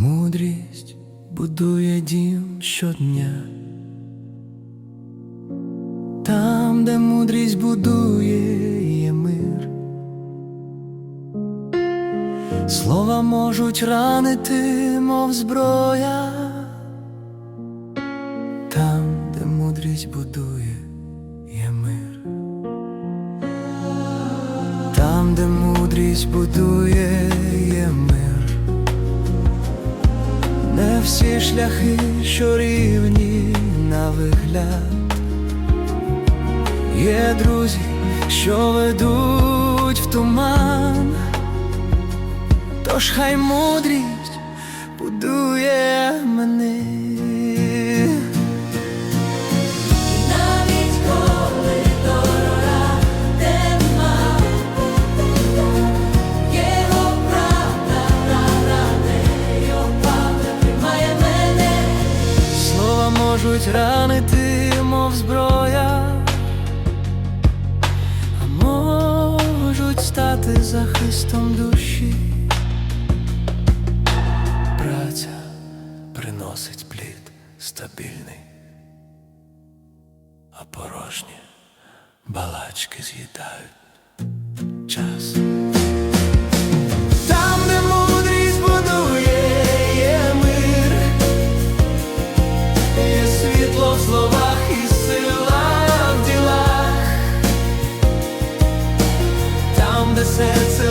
Мудрість будує дім щодня. Там, де мудрість будує, є мир. Слова можуть ранити, мов зброя. Там, де мудрість будує, є мир. Там, де мудрість будує, є мир. Всі шляхи, що рівні на вигляд. Є друзі, що ведуть в туман. Тож хай мудрість будує мене. Можуть ранити, мов зброя, а можуть стати захистом душі. Праця приносить плід стабільний, а порожні балачки з'їдають там, де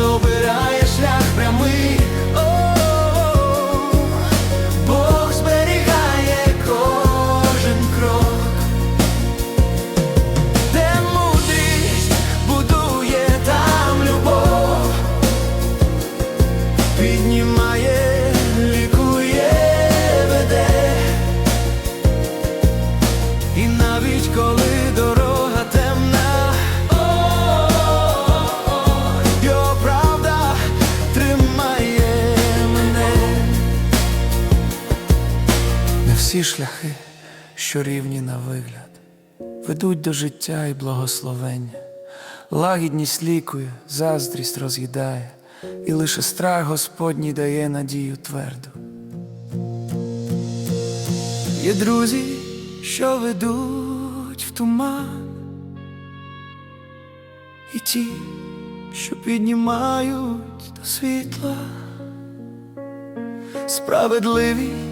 всі шляхи, що рівні на вигляд, ведуть до життя і благословення. Лагідність лікує, заздрість роз'їдає, і лише страх Господній дає надію тверду. Є друзі, що ведуть в туман, і ті, що піднімають до світла. Справедливість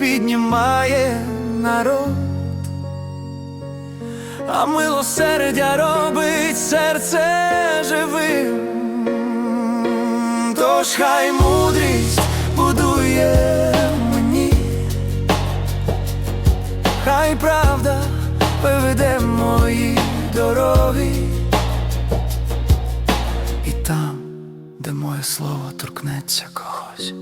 піднімає народ, а милосердя робить серце живим. Тож хай мудрість будує мені. Хай правда поведе мої дороги, і там, де моє слово торкнеться когось,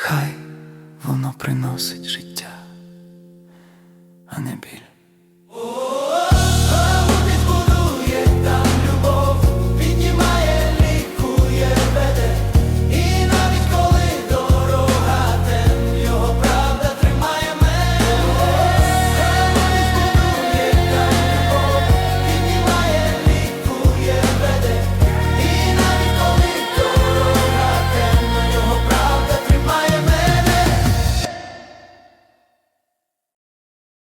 хай воно приносить життя, а не біль.